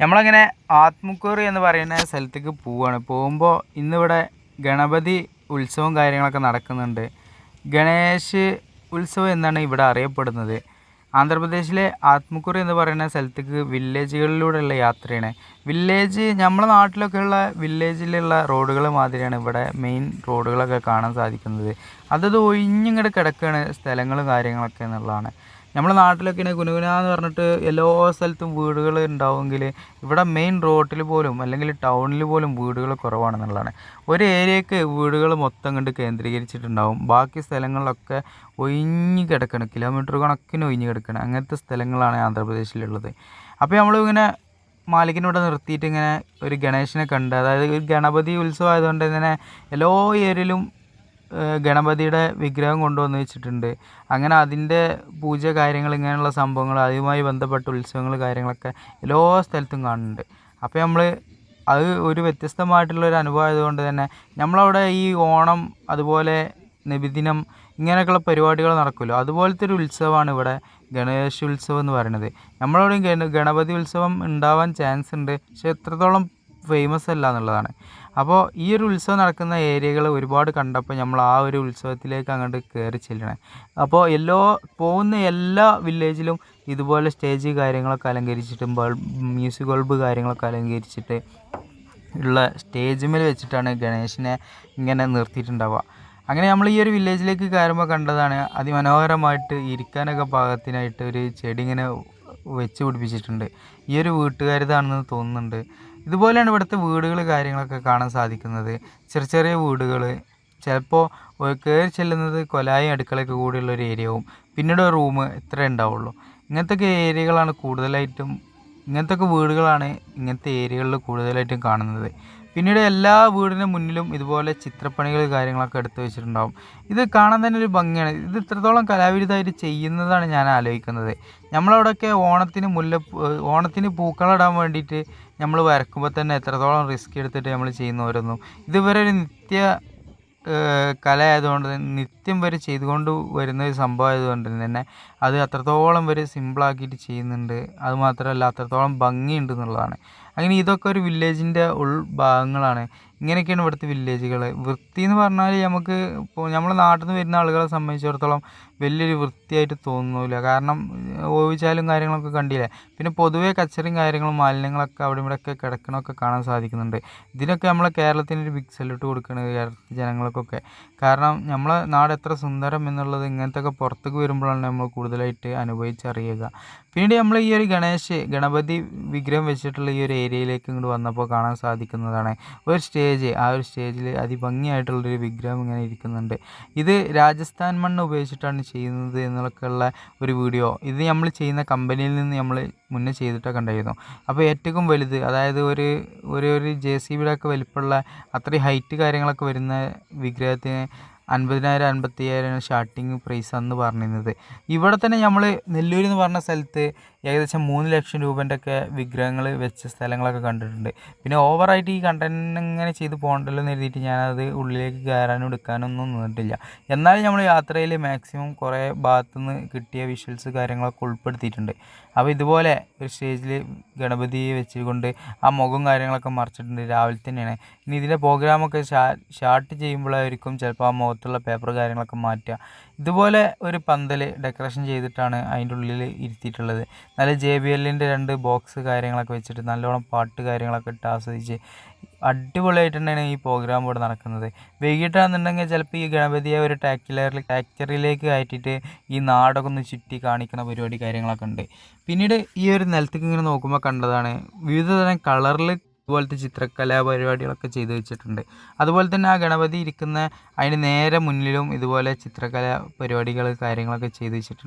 നമ്മളങ്ങനെ ആത്മക്കൂറി എന്ന് പറയുന്ന സ്ഥലത്തേക്ക് പോവുകയാണ് പോകുമ്പോൾ ഇന്നിവിടെ ഗണപതി ഉത്സവം കാര്യങ്ങളൊക്കെ നടക്കുന്നുണ്ട്. ഗണേശ് ഉത്സവം എന്നാണ് ഇവിടെ അറിയപ്പെടുന്നത്. ആന്ധ്രാപ്രദേശിലെ ആത്മക്കുറി എന്ന് പറയുന്ന സ്ഥലത്തേക്ക് വില്ലേജുകളിലൂടെയുള്ള യാത്രയാണ്. വില്ലേജ് നമ്മുടെ നാട്ടിലൊക്കെയുള്ള വില്ലേജിലുള്ള റോഡുകൾ മാതിരിയാണ് ഇവിടെ മെയിൻ റോഡുകളൊക്കെ കാണാൻ സാധിക്കുന്നത്. അതത് ഒഴിഞ്ഞിങ്ങോട്ട് കിടക്കുകയാണ് സ്ഥലങ്ങളും കാര്യങ്ങളൊക്കെ എന്നുള്ളതാണ്. നമ്മുടെ നാട്ടിലൊക്കെ കുനുകുനാന്ന് പറഞ്ഞിട്ട് എല്ലാ സ്ഥലത്തും വീടുകൾ ഉണ്ടാവുമെങ്കിൽ ഇവിടെ മെയിൻ റോട്ടിൽ പോലും അല്ലെങ്കിൽ ടൗണിൽ പോലും വീടുകൾ കുറവാണെന്നുള്ളതാണ്. ഒരു ഏരിയക്ക് വീടുകൾ മൊത്തം കണ്ട് കേന്ദ്രീകരിച്ചിട്ടുണ്ടാവും. ബാക്കി സ്ഥലങ്ങളിലൊക്കെ ഒഴിഞ്ഞു കിടക്കണം. കിലോമീറ്റർ കണക്കിന് ഒഴിഞ്ഞു കിടക്കണം. അങ്ങനത്തെ സ്ഥലങ്ങളാണ് ആന്ധ്രാപ്രദേശിലുള്ളത്. അപ്പോൾ നമ്മളിങ്ങനെ മാലിക്കിനോട് നിർത്തിയിട്ട് ഇങ്ങനെ ഒരു ഗണേശനെ കണ്ട് അതായത് ഒരു ഗണപതി ഉത്സവം ആയതുകൊണ്ട് തന്നെ എല്ലാ ഏരിയയിലും ഗണപതിയുടെ വിഗ്രഹം കൊണ്ടുവന്ന് വെച്ചിട്ടുണ്ട്. അങ്ങനെ അതിന്റെ പൂജ കാര്യങ്ങൾ ഇങ്ങനെയുള്ള സംഭവങ്ങൾ അതുമായി ബന്ധപ്പെട്ട ഉത്സവങ്ങൾ കാര്യങ്ങളൊക്കെ എല്ലാ സ്ഥലത്തും കാണുന്നുണ്ട്. അപ്പോൾ നമ്മൾ അത് ഒരു വ്യത്യസ്തമായിട്ടുള്ള ഒരു അനുഭവം ആയതുകൊണ്ട് തന്നെ നമ്മളവിടെ ഈ ഓണം അതുപോലെ നബിദിനം ഇങ്ങനെയൊക്കെയുള്ള പരിപാടികൾ നടക്കുമല്ലോ. അതുപോലത്തെ ഒരു ഉത്സവമാണ് ഇവിടെ ഗണേശ ഉത്സവം എന്ന് പറയുന്നത്. നമ്മളവിടെ ഗണപതി ഉത്സവം ഉണ്ടാവാൻ ചാൻസ് ഉണ്ട്. പക്ഷെ എത്രത്തോളം ഫേമസ് അല്ല എന്നുള്ളതാണ്. അപ്പോൾ ഈ ഒരു ഉത്സവം നടക്കുന്ന ഏരിയകൾ ഒരുപാട് കണ്ടപ്പോൾ നമ്മൾ ആ ഒരു ഉത്സവത്തിലേക്ക് അങ്ങോട്ട് കയറി ചെല്ലണേ. അപ്പോൾ എല്ലോ പോകുന്ന എല്ലാ വില്ലേജിലും ഇതുപോലെ സ്റ്റേജ് കാര്യങ്ങളൊക്കെ അലങ്കരിച്ചിട്ടും മ്യൂസിക് ബൾബ് കാര്യങ്ങളൊക്കെ അലങ്കരിച്ചിട്ട് ഉള്ള സ്റ്റേജിൽ വെച്ചിട്ടാണ് ഗണേശനെ ഇങ്ങനെ നിർത്തിയിട്ടുണ്ടാവുക. അങ്ങനെ നമ്മൾ ഈ ഒരു വില്ലേജിലേക്ക് കയറുമ്പോൾ കണ്ടതാണ് അതിമനോഹരമായിട്ട് ഇരിക്കാനൊക്കെ പാകത്തിനായിട്ട് ഒരു ചെടി ഇങ്ങനെ വെച്ച് പിടിപ്പിച്ചിട്ടുണ്ട്. ഈ ഒരു വീട്ടുകാരിതാണെന്ന് തോന്നുന്നുണ്ട്. ഇതുപോലെയാണ് ഇവിടുത്തെ വീടുകൾ കാര്യങ്ങളൊക്കെ കാണാൻ സാധിക്കുന്നത്. ചെറിയ ചെറിയ വീടുകൾ ചിലപ്പോൾ കയറി ചെല്ലുന്നത് കൊലായും അടുക്കളയൊക്കെ കൂടിയുള്ള ഒരു ഏരിയവും പിന്നീട് റൂം ഇത്രേ ഉണ്ടാവുള്ളൂ. ഇങ്ങനത്തെ ഏരിയകളാണ് കൂടുതലായിട്ടും ഇങ്ങനത്തെ വീടുകളാണ് ഇങ്ങനത്തെ ഏരിയകളിൽ കൂടുതലായിട്ടും കാണുന്നത്. പിന്നീട് എല്ലാ വീടിന് മുന്നിലും ഇതുപോലെ ചിത്രപ്പണികൾ കാര്യങ്ങളൊക്കെ എടുത്തു വെച്ചിട്ടുണ്ടാവും. ഇത് കാണാൻ തന്നെ ഒരു ഭംഗിയാണ്. ഇത് ഇത്രത്തോളം കലാവിരുദ്ധമായിട്ട് ചെയ്യുന്നതാണ് ഞാൻ ആലോചിക്കുന്നത്. നമ്മളവിടെയൊക്കെ ഓണത്തിന് മുല്ല ഓണത്തിന് പൂക്കളിടാൻ വേണ്ടിയിട്ട് നമ്മൾ വരക്കുമ്പോൾ തന്നെ എത്രത്തോളം റിസ്ക് എടുത്തിട്ട് നമ്മൾ ചെയ്യുന്ന ഓരോന്നും ഇതുവരെ ഒരു നിത്യ കല ആയതുകൊണ്ട് നിത്യം വരെ ചെയ്തുകൊണ്ട് വരുന്ന ഒരു സംഭവം ആയതുകൊണ്ട് തന്നെ അത് അത്രത്തോളം വരെ സിമ്പിളാക്കിയിട്ട് ചെയ്യുന്നുണ്ട്. അതുമാത്രമല്ല അത്രത്തോളം ഭംഗിയുണ്ട് എന്നുള്ളതാണ്. അങ്ങനെ ഇതൊക്കെ ഒരു വില്ലേജിന്റെ ഉൾഭാഗങ്ങളാണ് ഇങ്ങനെയൊക്കെയാണ് ഇവിടുത്തെ വില്ലേജുകൾ വൃത്തി എന്ന് പറഞ്ഞാൽ നമുക്ക് ഇപ്പോൾ നമ്മുടെ നാട്ടിൽ നിന്ന് വരുന്ന ആളുകളെ സംബന്ധിച്ചിടത്തോളം വലിയൊരു വൃത്തിയായിട്ട് തോന്നുന്നില്ല കാരണം ഓവിച്ചാലും കാര്യങ്ങളൊക്കെ കണ്ടില്ലേ? പിന്നെ പൊതുവേ കച്ചറയും കാര്യങ്ങളും മാലിന്യങ്ങളൊക്കെ അവിടെ ഇവിടെയൊക്കെ കിടക്കണമൊക്കെ കാണാൻ സാധിക്കുന്നുണ്ട്. ഇതിനൊക്കെ നമ്മളെ കേരളത്തിന് ഒരു ബിഗ് സല്യൂട്ട് കൊടുക്കുന്നത് കേരളത്തിലെ ജനങ്ങൾക്കൊക്കെ. കാരണം നമ്മളെ നാട് എത്ര സുന്ദരം എന്നുള്ളത് ഇങ്ങനത്തെ പുറത്തേക്ക് വരുമ്പോഴാണ് നമ്മൾ കൂടുതലായിട്ട് അനുഭവിച്ചറിയുക. പിന്നീട് നമ്മൾ ഈ ഒരു ഗണേശ് ഗണപതി വിഗ്രഹം വെച്ചിട്ടുള്ള ഈ ഒരു ഏരിയയിലേക്ക് ഇങ്ങോട്ട് വന്നപ്പോൾ കാണാൻ സാധിക്കുന്നതാണ്. ഒരു സ്റ്റേജ് ആ ഒരു സ്റ്റേജിൽ അതിഭംഗിയായിട്ടുള്ളൊരു വിഗ്രഹം ഇങ്ങനെ ഇരിക്കുന്നുണ്ട്. ഇത് രാജസ്ഥാൻ മണ്ണ് ഉപയോഗിച്ചിട്ടാണ് ചെയ്യുന്നത് എന്നൊക്കെയുള്ള ഒരു വീഡിയോ ഇത് നമ്മൾ ചെയ്യുന്ന കമ്പനിയിൽ നിന്ന് നമ്മൾ മുന്നേ ചെയ്തിട്ടൊക്കെ ഉണ്ടായിരുന്നു അപ്പോൾ ഏറ്റവും വലുത് അതായത് ഒരു ഒരു ഒരു ജെ സി ബിയുടെ ഒക്കെ വലിപ്പമുള്ള അത്രയും ഹൈറ്റ് കാര്യങ്ങളൊക്കെ വരുന്ന വിഗ്രഹത്തിന് അൻപതിനായിരം അൻപത്തി അൻപത്തയ്യായിരം സ്റ്റാർട്ടിങ് പ്രൈസ് അന്ന് പറഞ്ഞിരുന്നത്. ഇവിടെ തന്നെ നമ്മൾ നെല്ലൂർ എന്ന് പറഞ്ഞ സ്ഥലത്ത് ഏകദേശം മൂന്ന് ലക്ഷം രൂപേന്റെ ഒക്കെ വിഗ്രഹങ്ങൾ വെച്ച സ്ഥലങ്ങളൊക്കെ കണ്ടിട്ടുണ്ട്. പിന്നെ ഓവറായിട്ട് ഈ കണ്ടന്റ് ഇങ്ങനെ ചെയ്ത് പോകണ്ടല്ലോ എന്ന് എഴുതിയിട്ട് ഞാനത് ഉള്ളിലേക്ക് കയറാനും എടുക്കാനൊന്നും നിന്നിട്ടില്ല. എന്നാലും നമ്മൾ യാത്രയിൽ മാക്സിമം കുറേ ഭാഗത്തുനിന്ന് കിട്ടിയ വിഷ്വൽസ് കാര്യങ്ങളൊക്കെ ഉൾപ്പെടുത്തിയിട്ടുണ്ട്. അപ്പോൾ ഇതുപോലെ ഒരു സ്റ്റേജിൽ ഗണപതിയെ വെച്ചുകൊണ്ട് ആ മുഖം കാര്യങ്ങളൊക്കെ മറിച്ചിട്ടുണ്ട് രാവിലെ തന്നെയാണ്. ഇനി ഇതിന്റെ പ്രോഗ്രാമൊക്കെ ഷാർട്ട് ചെയ്യുമ്പോഴായിരിക്കും ചിലപ്പോൾ ആ മുഖത്തുള്ള പേപ്പർ കാര്യങ്ങളൊക്കെ മാറ്റുക. ഇതുപോലെ ഒരു പന്തൽ ഡെക്കറേഷൻ ചെയ്തിട്ടാണ് അതിന്റെ ഉള്ളിൽ ഇരുത്തിയിട്ടുള്ളത്. നല്ല ജെ ബി എല്ലിന്റെ രണ്ട് ബോക്സ് കാര്യങ്ങളൊക്കെ വെച്ചിട്ട് നല്ലോണം പാട്ട് കാര്യങ്ങളൊക്കെ ഇട്ട് ആസ്വദിച്ച് അടിപൊളിയായിട്ട് തന്നെയാണ് ഈ പ്രോഗ്രാം ഇവിടെ നടക്കുന്നത്. വൈകിട്ടാണെന്നുണ്ടെങ്കിൽ ചിലപ്പോൾ ഈ ഗണപതിയെ ഒരു ടാക്ടറിൽ ടാക്ടറിലേക്ക് കയറ്റിയിട്ട് ഈ നാടൊക്കെ ഒന്ന് ചുറ്റി കാണിക്കുന്ന പരിപാടി കാര്യങ്ങളൊക്കെ ഉണ്ട്. പിന്നീട് ഈ ഒരു നിലത്തേക്ക് ഇങ്ങനെ നോക്കുമ്പോൾ കണ്ടതാണ് വിവിധ തരം കളറിൽ ഇതുപോലത്തെ ചിത്രകലാ പരിപാടികളൊക്കെ ചെയ്തു വെച്ചിട്ടുണ്ട്. അതുപോലെ തന്നെ ആ ഗണപതി ഇരിക്കുന്ന അതിന് നേരെ മുന്നിലും ഇതുപോലെ ചിത്രകലാ പരിപാടികൾ കാര്യങ്ങളൊക്കെ ചെയ്തു വെച്ചിട്ടുണ്ട്.